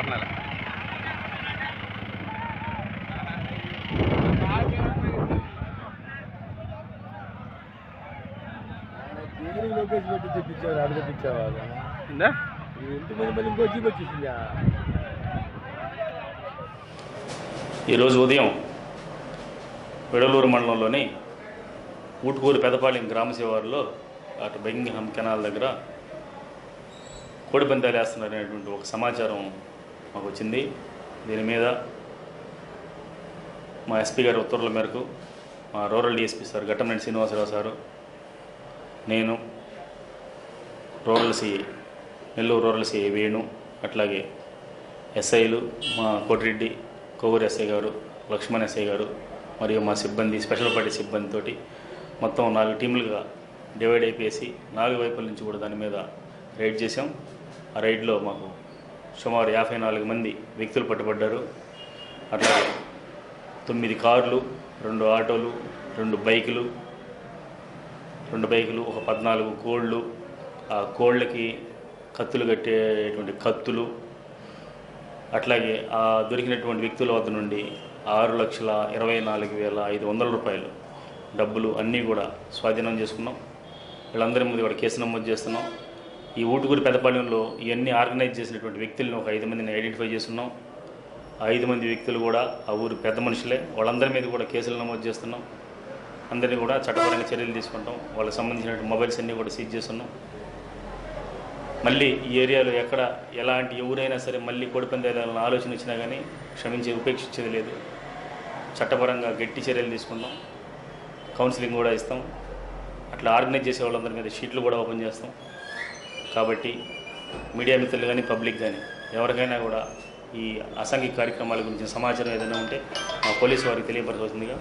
warnala Lokesh పెట్టి తెప్పించావా మళ్ళీ ఇంకో జీప్ వచ్చేసిందా? ఈరోజు ఉదయం విడలూరు మండలంలోని ఊటుకూరు పెదపాలెం గ్రామ శివారులో అటు బెంగింగ్హామ్ కెనాల్ దగ్గర కోడిపందాలు వేస్తున్నారనేటువంటి ఒక సమాచారం మాకు వచ్చింది. దీని మీద మా ఎస్పీ గారి ఉత్తర్వుల మేరకు మా rural DSP sir Ghattamaneni Srinivasarao sir నేను rural CI Nellore rural CI Venu అట్లాగే ఎస్ఐలు మా కోటిరెడ్డి కొవ్వూరు ఎస్ఐ గారు లక్ష్మణ్ ఎస్ఐ గారు మరియు మా సిబ్బంది స్పెషల్ పార్టీ సిబ్బందితోటి మొత్తం నాలుగు టీములుగా డివైడ్ అయిపోయేసి నాలుగు వైపుల నుంచి కూడా దాని మీద రైడ్ చేసాం ఆ రైడ్లో మాకు సుమారు యాభై నాలుగు మంది వ్యక్తులు పట్టుబడ్డారు. అట్లాగే తొమ్మిది కార్లు రెండు ఆటోలు రెండు బైకులు రెండు బైకులు ఒక పద్నాలుగు కోళ్ళు ఆ కోళ్ళకి కత్తులు కట్టేటువంటి కత్తులు అట్లాగే ఆ దొరికినటువంటి వ్యక్తుల వద్ద నుండి ఆరు లక్షల ఇరవై నాలుగు వేల ఐదు వందల రూపాయలు డబ్బులు అన్నీ కూడా స్వాధీనం చేసుకున్నాం. వీళ్ళందరి ముందు కూడా కేసు నమోదు చేస్తున్నాం. ఈ ఊటుకూరు పెద్దపాలెంలో ఇవన్నీ ఆర్గనైజ్ చేసినటువంటి వ్యక్తులను ఒక ఐదు మందిని ఐడెంటిఫై చేస్తున్నాం. ఐదు మంది వ్యక్తులు కూడా ఆ ఊరు పెద్ద మనుషులే. వాళ్ళందరి మీద కూడా కేసులు నమోదు చేస్తున్నాం. అందరినీ కూడా చట్టపరంగా చర్యలు తీసుకుంటాం. వాళ్ళకి సంబంధించిన మొబైల్స్ అన్నీ కూడా సీజ్ చేస్తున్నాం. మళ్ళీ ఈ ఏరియాలో ఎక్కడ ఎలాంటి ఎవరైనా సరే మళ్ళీ కోడిపందేయాలన్న ఆలోచన వచ్చినా కానీ క్షమించి ఉపేక్షించేది లేదు. చట్టపరంగా గట్టి చర్యలు తీసుకుందాం. కౌన్సిలింగ్ కూడా ఇస్తాం. అట్లా ఆర్గనైజ్ చేసే వాళ్ళందరి మీద షీట్లు కూడా ఓపెన్ చేస్తాం. కాబట్టి మీడియా మిత్రులు కానీ పబ్లిక్ కానీ ఎవరికైనా కూడా ఈ అసంఘిక కార్యక్రమాల గురించి సమాచారం ఏదైనా ఉంటే మా పోలీసు వారికి తెలియపరచవలసిందిగా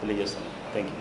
తెలియజేస్తాను థ్యాంక్ యూ